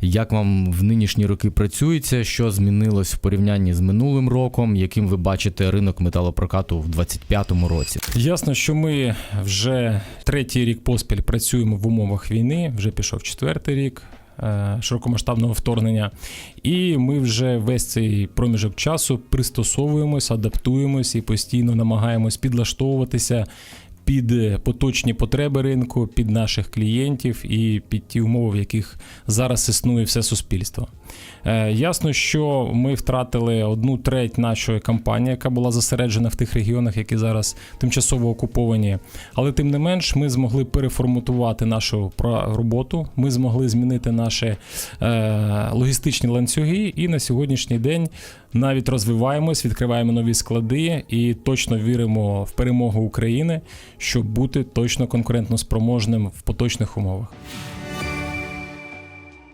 Як вам в нинішні роки працюється? Що змінилось в порівнянні з минулим роком? Яким ви бачите ринок металопрокату в 2025 році? Ясно, що ми вже третій рік поспіль працюємо в умовах війни, вже пішов четвертий рік. е, Широкомасштабного вторгнення, і ми вже весь цей проміжок часу пристосовуємось, адаптуємось і постійно намагаємось підлаштовуватися під е, поточні потреби ринку, під наших клієнтів і під ті умови, в яких зараз існує все суспільство. Е, Ясно, що ми втратили одну треть нашої кампанії, яка була зосереджена в тих регіонах, які зараз тимчасово окуповані. Але тим не менш, ми змогли переформатувати нашу роботу. Ми змогли змінити наші е, логістичні ланцюги, і на сьогоднішній день навіть розвиваємось, відкриваємо нові склади і точно віримо в перемогу України, щоб бути точно конкурентно спроможним в поточних умовах.